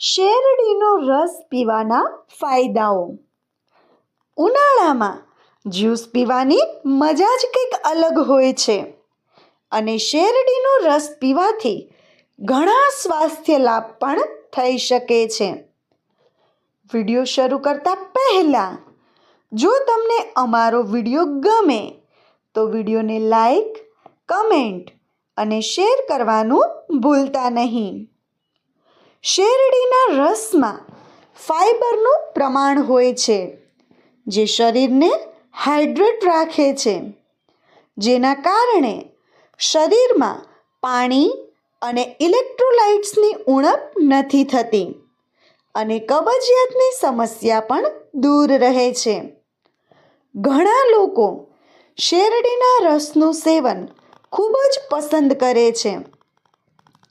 શેરડીનો રસ પીવાના ફાયદાઓ. ઉનાળામાં જ્યુસ પીવાની મજા જ કંઈક અલગ હોય છે અને શેરડીનો રસ પીવાથી ઘણા સ્વાસ્થ્ય લાભ પણ થઈ શકે છે. વીડિયો શરૂ કરતાં પહેલાં, જો તમને અમારો વીડિયો ગમે, તો વિડીયોને લાઈક, કમેન્ટ અને શેર કરવાનું ભૂલતા નહીં. શેરડીના રસમાં ફાઇબરનું પ્રમાણ હોય છે, જે શરીરને હાઇડ્રેટ રાખે છે. જેના કારણે શરીરમાં પાણી અને ઇલેક્ટ્રોલાઇટ્સની ઉણપ નથી થતી અને કબજિયાતની સમસ્યા પણ દૂર રહે છે. ઘણા લોકો શેરડીના રસનું સેવન ખૂબ જ પસંદ કરે છે.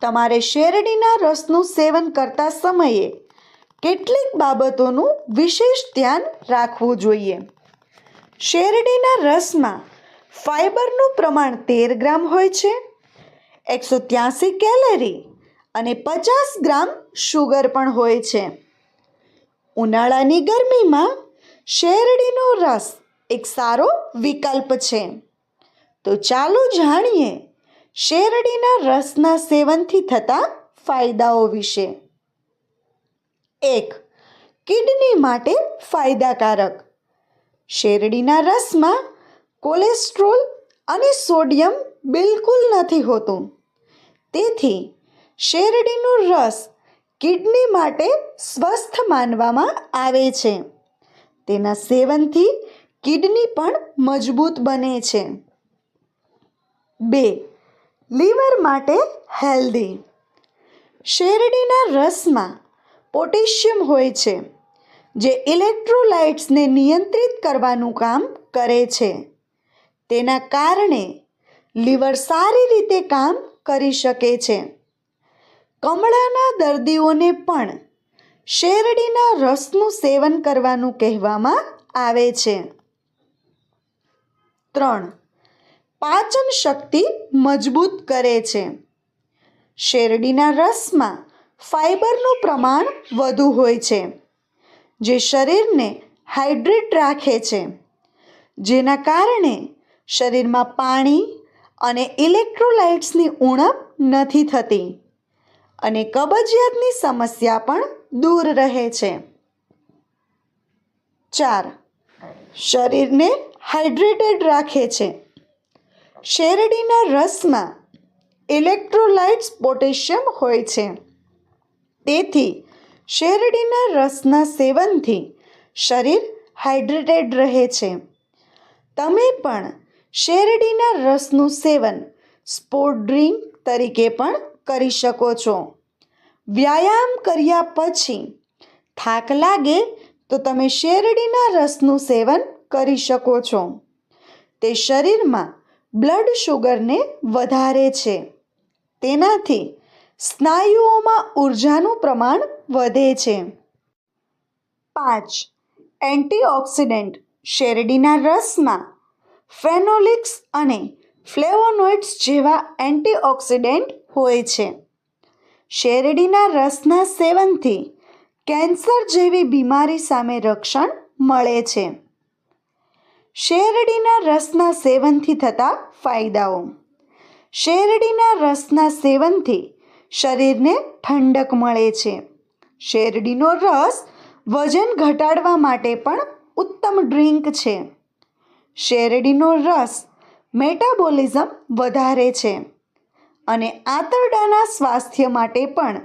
તમારે શેરડીના રસનું સેવન કરતા સમયે કેટલીક બાબતોનું વિશેષ ધ્યાન રાખવું જોઈએ. શેરડીના રસમાં ફાઈબરનું પ્રમાણ તેર ગ્રામ હોય છે, એકસો ત્યાસી કેલરી અને પચાસ ગ્રામ શુગર પણ હોય છે. ઉનાળાની ગરમીમાં શેરડીનો રસ એક સારો વિકલ્પ છે. તો ચાલો જાણીએ શેરડીના રસના સેવનથી થતા ફાયદાઓ વિશે. એક, કિડની માટે ફાયદાકારક. શેરડીના રસમાં કોલેસ્ટ્રોલ અને સોડિયમ બિલકુલ નથી હોતું. તેથી, શેરડીનો રસ કિડની માટે સ્વસ્થ માનવામાં આવે છે. તેના સેવનથી કિડની પણ મજબૂત બને છે. બે લીવર માટે હેલ્ધી. શેરડીના રસમાં પોટેશિયમ હોય છે, જે ઇલેક્ટ્રોલાઇટ્સને નિયંત્રિત કરવાનું કામ કરે છે. તેના કારણે લીવર સારી રીતે કામ કરી શકે છે. કમળાના દર્દીઓને પણ શેરડીના રસનું સેવન કરવાનું કહેવામાં આવે છે. ત્રણ પાચન શક્તિ મજબૂત કરે છે. શેરડીના રસમાં ફાઈબરનું પ્રમાણ વધુ હોય છે, જે શરીરને હાઇડ્રેટ રાખે છે, જેના કારણે શરીરમાં પાણી અને ઇલેક્ટ્રોલાઇટ્સની ઉણપ નથી થતી અને કબજિયાતની સમસ્યા પણ દૂર રહે છે. ચાર, શરીરને હાઇડ્રેટેડ રાખે છે. શેરડીના રસમાં ઇલેક્ટ્રોલાઇટ્સ પોટેશિયમ હોય છે. તેથી શેરડીના રસના સેવનથી શરીર હાઇડ્રેટેડ રહે છે. તમે પણ શેરડીના રસનું સેવન સ્પોર્ટ ડ્રિંક તરીકે પણ કરી શકો છો. વ્યાયામ કર્યા પછી થાક લાગે તો તમે શેરડીના રસનું સેવન કરી શકો છો. તે શરીરમાં બ્લડ શુગરને વધારે છે. તેનાથી સ્નાયુઓમાં ઉર્જાનું પ્રમાણ વધે છે. પાંચ, એન્ટીઓક્સિડન્ટ શેરડીના રસમાં ફેનોલિક્સ અને ફ્લેવોનોઇડ્સ જેવા એન્ટીઓક્સિડન્ટ હોય છે. શેરડીના રસના સેવનથી કેન્સર જેવી બીમારી સામે રક્ષણ મળે છે. શેરડીના રસના સેવનથી થતા ફાયદાઓ. શેરડીના રસના સેવનથી શરીરને ઠંડક મળે છે. શેરડીનો રસ વજન ઘટાડવા માટે પણ ઉત્તમ ડ્રિંક છે. શેરડીનો રસ મેટાબોલિઝમ વધારે છે અને આંતરડાના સ્વાસ્થ્ય માટે પણ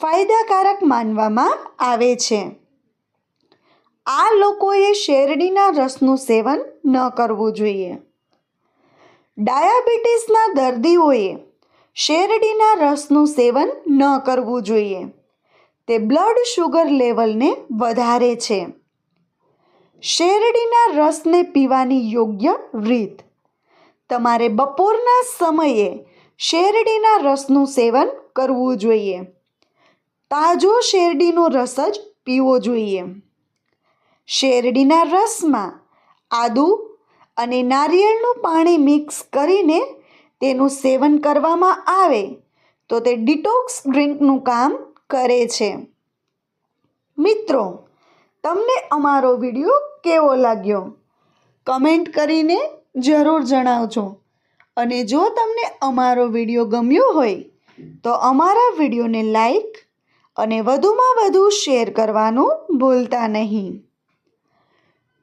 ફાયદાકારક માનવામાં આવે છે. આ લોકોએ શેરડીના રસનું સેવન ન કરવું જોઈએ. ડાયાબિટીસના દર્દીઓએ શેરડીના રસનું સેવન ન કરવું જોઈએ. તે બ્લડ શુગર લેવલને વધારે છે. શેરડીના રસને પીવાની યોગ્ય રીત. તમારે બપોરના સમયે શેરડીના રસનું સેવન કરવું જોઈએ. તાજો શેરડીનો રસ જ પીવો જોઈએ. શેરડીના રસમાં આદુ અને નારિયેળનું પાણી મિક્સ કરીને તેનું સેવન કરવામાં આવે તો તે ડિટોક્સ ડ્રિંકનું કામ કરે છે. મિત્રો, તમને અમારો વીડિયો કેવો લાગ્યો? કમેન્ટ કરીને જરૂર જણાવજો. અને જો તમને અમારો વીડિયો ગમ્યો હોય, તો અમારા વિડીયોને લાઈક અને વધુમાં વધુ શેર કરવાનું ભૂલતા નહીં.